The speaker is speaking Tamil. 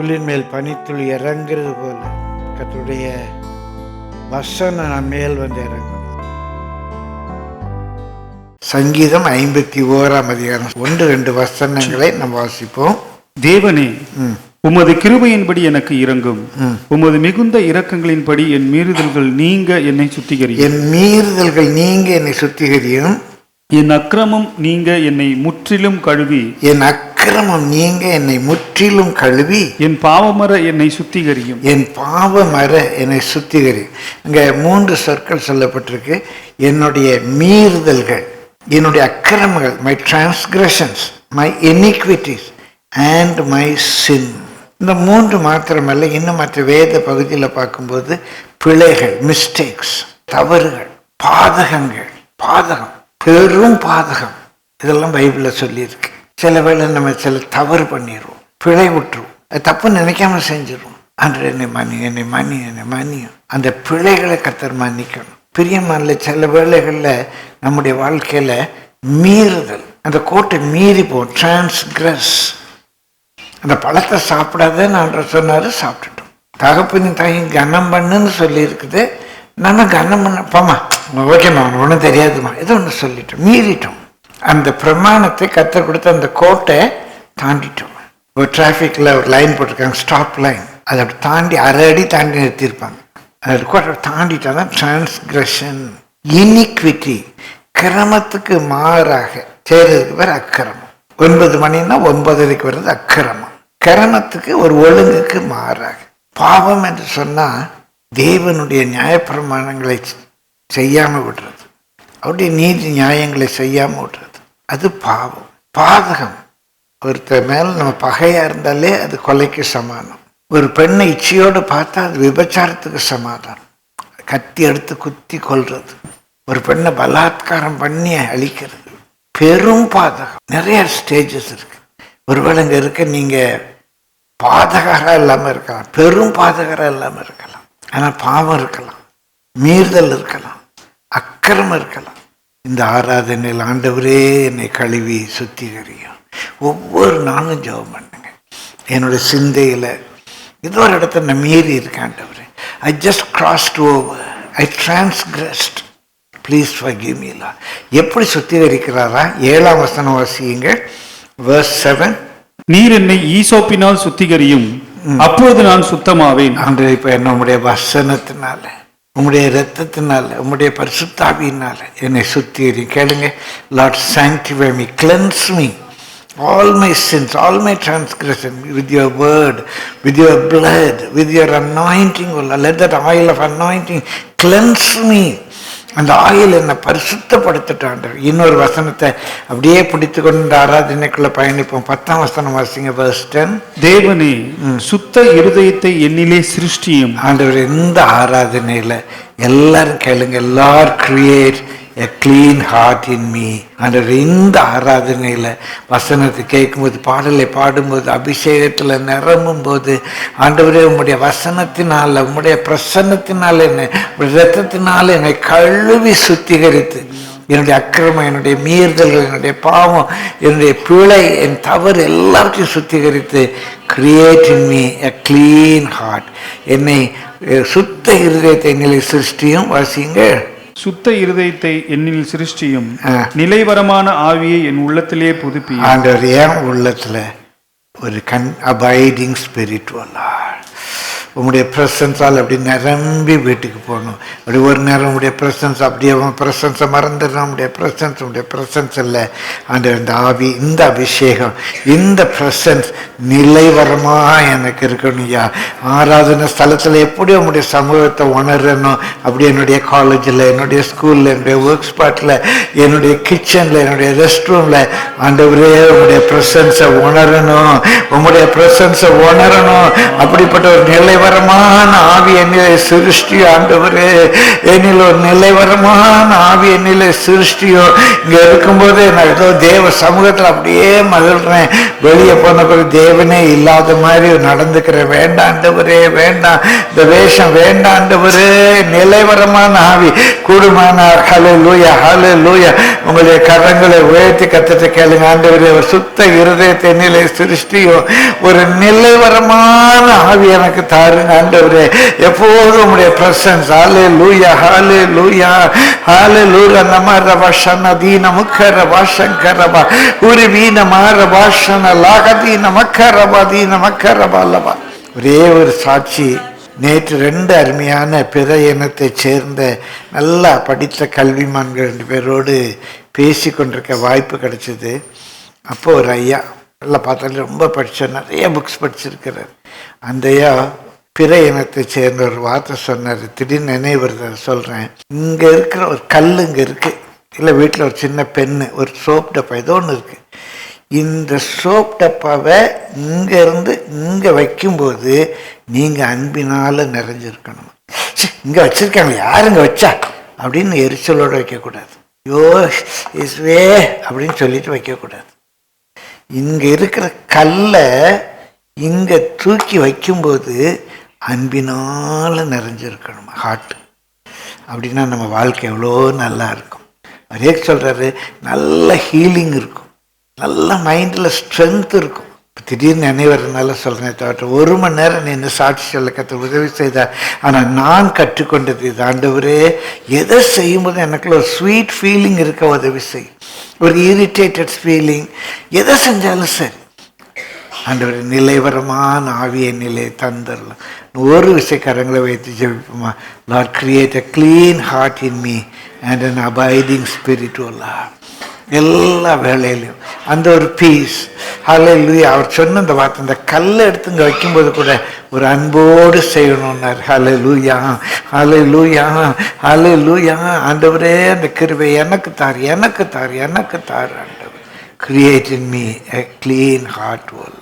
புல்லின் மேல் பனித்துளி இறங்குறது போல கர்த்தருடைய வசனம் நம் மேல் வந்து இறங்கும் சங்கீதம் ஐம்பத்தி ஓராம் அதிகாரம். ஒன்று ரெண்டு வசனங்களை நம்ம வாசிப்போம். தேவனே. உமது கிருபையின்படி எனக்கு இறங்கும். உமது மிகுந்த இரக்கங்களின்படி என் மீறுதல்கள் நீங்க என்னை சுத்திகரி என் மீறுதல்கள் நீங்க என்னை சுத்திகரியும். என் அக்கிரமம் நீங்க என்னை முற்றிலும் கழுவி. என் அக்கிரமம் நீங்க என்னை முற்றிலும் கழுவி என் பாவமர என்னை சுத்திகரியும். என் பாவ மர என்னை சுத்திகரி. இங்க மூன்று சொற்கள் சொல்லப்பட்டிருக்கு. என்னுடைய மீறுதல்கள் என்னுடைய அக்கிரமங்கள் my transgressions my iniquities and my sin. இந்த மூன்று மாத்திரமல்ல இன்னும் மற்ற வேத பகுதியில் பார்க்கும்போது பிழைகள் மிஸ்டேக்ஸ் தவறுகள் பாதகங்கள் பாதகம் பெரும் பாதகம். இதெல்லாம் பைபிளில் சொல்லியிருக்கு. சில வேளை நம்ம சில தவறு பண்ணிடுவோம் பிழை விட்டுருவோம். அது தப்பு நினைக்காம செஞ்சிடுவோம் அன்று என்னை மணி என்னை மணி என்னை மணியும் அந்த பிழைகளை கத்தர் மன்னிக்கணும். பிரியமான சில வேளைகளில் நம்முடைய வாழ்க்கையில் மீறுதல் அந்த கோட்டை மீறி போகும். டிரான்ஸ்கிரஸ் அந்த பழத்தை சாப்பிடாதன்னு ஆண்டவர் சொன்னார் சாப்பிட்டுட்டோம். தகப்பின் தாயும் கனம் பண்ணுன்னு சொல்லியிருக்குது. நம்ம கனம் பண்ண போமா ஓகேம்மா ஒன்றும் தெரியாதுமா ஏதோ ஒன்று சொல்லிட்டோம் மீறிட்டோம். அந்த பிரமாணத்தை கற்றுக் கொடுத்த அந்த கோட்டை தாண்டிட்டோம். ஒரு டிராஃபிக்கில் ஒரு லைன் போட்டிருக்காங்க ஸ்டாப் லைன் அதை அப்படி தாண்டி அரை அடி தாண்டி நிறுத்தியிருப்பாங்க. அது கோட்டை தாண்டிட்டா தான் டிரான்ஸ்கிரஷன் இனிக்விட்டி கிரமத்துக்கு மாறாக செய்கிறதுக்கு பேர் அக்கிரமம். ஒன்பது மணின்னா ஒன்பதரைக்கு வர்றது அக்கிரமம். கிரமத்துக்கு ஒரு ஒழுங்குக்கு மாறாக. பாவம் என்று சொன்னால் தேவனுடைய நியாயப்பிரமாணங்களை செய்யாமல் விடுறது. அவருடைய நீதி நியாயங்களை செய்யாமல் விடுறது. அது பாவம். பாதகம். ஒருத்தர் மேல நம்ம பகையா இருந்தாலே அது கொலைக்கு சமானம். ஒரு பெண்ணை இச்சையோடு பார்த்தா அது விபச்சாரத்துக்கு சமாதானம். கத்தி எடுத்து குத்தி கொல்றது. ஒரு பெண்ணை பலாத்காரம் பண்ணி அழிக்கிறது. பெரும் பாதகம். நிறைய ஸ்டேஜஸ் இருக்கு. ஒருவேளை இங்கே இருக்க நீங்கள் பாதகரா இல்லாமல் இருக்கலாம். பெரும் பாதகரா இல்லாமல் இருக்கலாம். ஆனால் பாவம் இருக்கலாம். மீறுதல் இருக்கலாம். அக்கிரமம் இருக்கலாம். இந்த ஆராதனையில் ஆண்டவரே என்னை கழுவி சுத்திகரியும். ஒவ்வொரு நாளும் ஜெபம் பண்ணுங்க. என்னோட சிந்தையில ஏதோ ஒரு இடத்துல நான் மீறி இருக்கேன் ஆண்டவரே. I just crossed over I transgressed please forgive me லா எப்படி சுத்திகரிக்கிறாரா? ஏழாம் வசனம் வாசியுங்க. Verse செவன் நீர் என்னை ஈசோப்பினால் சுத்திகரியும். அப்பொழுது நான் சுத்தமாவேன். ஆண்டு இப்போ என்ன உம்முடைய வசனத்தினால உம்முடைய ரத்தத்தினால் உம்முடைய பரிசுத்தாவியினால் என்னை சுத்தியறி கேளுங்க Lord sanctify me cleanse me all my sins all my transgression with your word with your blood with your anointing let that oil of anointing cleanse me அந்த ஆயில் என்னை பரிசுத்தப்படுத்திட்டாண்டவர் இன்னொரு வசனத்தை அப்படியே பிடித்து கொண்டு இந்த ஆராதனைக்குள்ள பயணிப்போம். பத்தாம் வசனம் வாசிங்க 10 தேவனே சுத்த இருதயத்தை என்னிலே சிருஷ்டியும். ஆண்டவர் இந்த ஆராதனையில எல்லாரும் கேளுங்க எல்லார் create a clean heart in me ஆண்டவர் இந்த ஆராதனையில் வசனத்தை கேட்கும்போது பாடலை பாடும்போது அபிஷேகத்தில் நிரம்பும் போது ஆண்டவரே உம்முடைய வசனத்தினால் உம்முடைய பிரசன்னத்தினால் என்னை ரத்தத்தினால் என்னை கழுவி சுத்திகரித்து என்னுடைய அக்கிரமம் என்னுடைய மீறுதல்கள் என்னுடைய பாவம் என்னுடைய பிழை என் தவறு எல்லாத்தையும் சுத்திகரித்து create in me a clean heart என்னை சுத்த இருதயத்தை நிலை சிருஷ்டியும் வாசிங்க சுத்த இருதயத்தை என்னில் சிருஷ்டியும். நிலைவரமான ஆவியை என் உள்ளத்திலே புதுப்பியும் ஆண்டவர் ஏன் உள்ளத்துல ஒரு கண் அபைடிங் ஸ்பிரிச்சுவல் உங்களுடைய ப்ரெசன்ஸால் அப்படி நிரம்பி வீட்டுக்கு போகணும். அப்படி ஒரு நேரம் உங்களுடைய ப்ரெசன்ஸ் அப்படியே உன் ப்ரெசன்ஸை மறந்துடணும். உங்களுடைய ப்ரெசன்ஸ் உங்களுடைய ப்ரெசன்ஸ் இல்லை அந்த இந்த ஆவி இந்த அபிஷேகம் இந்த ப்ரெசன்ஸ் நிலைவரமாக எனக்கு இருக்கணும் ஐயா. ஆராதனை ஸ்தலத்தில் எப்படி உங்களுடைய சமூகத்தை உணரணும்? அப்படி என்னுடைய காலேஜில் என்னுடைய ஸ்கூலில் என்னுடைய ஒர்க் ஸ்பாட்டில் என்னுடைய கிச்சனில் என்னுடைய ரெஸ்ட் ரூமில் ஆண்டவரே உங்களுடைய ப்ரெசன்ஸை உணரணும். உங்களுடைய ப்ரெசன்ஸை உணரணும். அப்படிப்பட்ட ஒரு நிலை நிலைவரமான ஆவி என்னிலே சிருஷ்டி ஆண்டவரே. என்னில் ஒரு நிலைவரமான ஆவி என்னிலே சிருஷ்டியோ. இங்கே இருக்கும்போது நான் ஏதோ தேவ சமூகத்தில் அப்படியே மகிழ்றேன். வெளியே போன பிறகு தேவனே இல்லாத மாதிரி நடந்துக்கிறேன் வேண்டாண்டவரே வேண்டாம். இந்த வேஷம் வேண்டாண்டவரே நிலைவரமான ஆவி. கூடுமானார். ஹலு லூயா ஹலு லூயா உங்களுடைய கரங்களை உயர்த்தி கத்திட்டு கேளுங்க. ஆண்டவரே அவர் சுத்த இருதயத்தை தென்னிலை சிருஷ்டியோ ஒரு நிலைவரமான ஆவி எனக்கு தாருங்க. ஆண்டவரே எப்போதும் உங்களுடைய பிரசன்ஸ் ஆலே லூயா ஹாலே லூயா ஹாலே லூயா நம ரபா ஷன தீன முக்க ரபா சங்கர ரபா உரி வீண மாற பாஷன லாகதீன மக்க ரபா தீன மக்க ரபா ஒரே ஒரு சாட்சி நேற்று ரெண்டு அருமையான பிற இனத்தைச் சேர்ந்த நல்லா படித்த கல்விமான்கள் ரெண்டு பேரோடு பேசி கொண்டிருக்க வாய்ப்பு கிடச்சிது. அப்போ ஒரு ஐயா நல்லா பார்த்தாலும் ரொம்ப படித்த நிறைய புக்ஸ் படிச்சிருக்கிறார். அந்த ஐயா பிற இனத்தை சேர்ந்த ஒரு வார்த்தை சொன்னார். திடீர்னு நினைவுறத சொல்கிறேன் இங்கே இருக்கிற ஒரு கல் இங்கே இருக்குது இல்லை வீட்டில் ஒரு சின்ன பெண்ணு ஒரு சோப் டப்பா ஏதோ ஒன்று இருக்குது இந்த சோப் டப்பாவை இங்கேருந்து இங்கே வைக்கும்போது நீங்கள் அன்பினால் நிறைஞ்சிருக்கணும். இங்கே வச்சுருக்காங்க இங்கே வச்சா? அப்படின்னு எரிச்சலோடு வைக்கக்கூடாது. யோ இஸ்வே அப்படின்னு சொல்லிட்டு வைக்கக்கூடாது. இங்கே இருக்கிற கல்லை இங்கே தூக்கி வைக்கும்போது அன்பினால் நிறைஞ்சிருக்கணும் ஹார்ட் அப்படின்னா நம்ம வாழ்க்கை எவ்வளோ நல்லா இருக்கும். அதே சொல்கிறாரு நல்ல ஹீலிங் இருக்கும். நல்ல மைண்டில் ஸ்ட்ரென்த் இருக்கும். இப்ப திடீர்னு நினைவறதுனால சொல்கிறேன் தவிர ஒரு மணி நேரம் நின்று சாட்சி சொல்ல கற்று உதவி செய்தார் ஆனால் நான் கற்றுக்கொண்டது இது. ஆண்டவரே எதை செய்யும்போது எனக்குள்ள ஒரு ஸ்வீட் ஃபீலிங் இருக்க உதவி செய் ஒரு இரிட்டேட்டட் ஃபீலிங் எதை செஞ்சாலும் சரி. ஆண்டவர் நிலைவரமான ஆவிய நிலை தந்துடலாம் ஒரு விஷயக்காரங்களை வைத்து ஜெபிப்போமா? Lord create a clean heart in me and an abiding spirit Ola எல்லா வேலையிலையும் அந்த ஒரு பீஸ் ஹalleluya அவர் சொன்ன அந்த வார்த்தை அந்த கல்லை எடுத்து இங்கே வைக்கும்போது கூட ஒரு அன்போடு செய்யணும்னார். ஹalleluya ஹalleluya லூயா ஆண்டவரே அந்த கிருவை எனக்கு தார் எனக்கு தார் எனக்கு தார் ஆண்டவர். Create in me a clean heart old